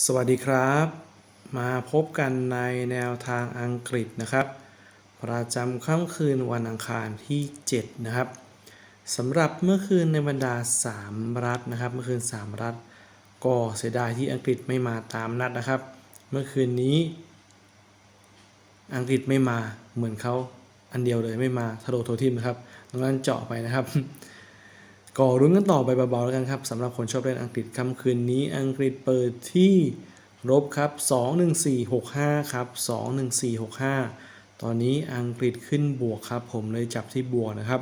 สวัสดีครับ มาพบกันในแนวทางอังกฤษนะครับ ประจำค่ำคืนวันอังคารที่ 7 นะครับสำหรับเมื่อคืนในบรรดา 3 รัฐนะครับ เมื่อคืน 3 รัฐ ก็เสียดายที่อังกฤษไม่มาตามนัดนะครับ เมื่อคืนนี้ อังกฤษไม่มาเหมือนเขาอันเดียวเลยไม่มาทะโลโททิมนะครับตรงนั้นเจาะไปนะครับ ก็รุ้นกันต่อไปเบาๆแล้วกันครับสำหรับคนชอบเล่นอังกฤษค่ำคืนนี้อังกฤษเปิดที่ลบครับ 21465 ครับ 21465 ตอนนี้อังกฤษขึ้นบวกครับ ผมเลยจับที่บวกนะครับ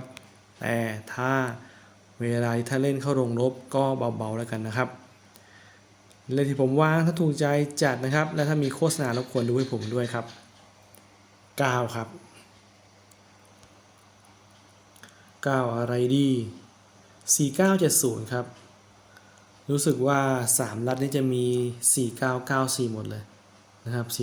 แต่ถ้าเวลาถ้าเล่นเข้าลงลบก็เบาๆแล้วกันนะครับเลขที่ผมวางถ้าถูกใจจัดนะครับ และถ้ามีโฆษณารบกวนดูให้ผมด้วยครับ 9 ครับ 9 อะไรดี 4970 ครับ รู้สึกว่า 3 รัดนี้จะมี 4994 หมดเลยนะครับ 4994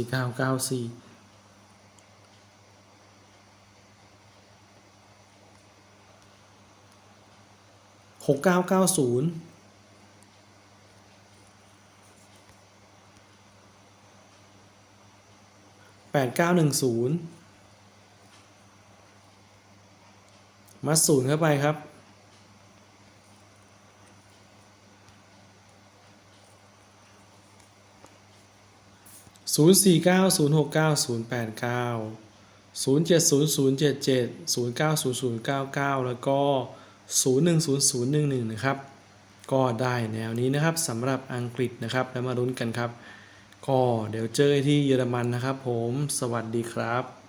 หกเก้าเก้าศูนย์แปดเก้าหนึ่งศูนย์มาศูนย์เข้าไปครับ 049 069 089 070 077 090 099 แล้วก็ 0100111 นะครับ ก็ได้แนวนี้นะครับสำหรับอังกฤษนะครับ แล้วมารุ้นกันครับ ก็เดี๋ยวเจอที่เยอรมันนะครับผม สวัสดีครับ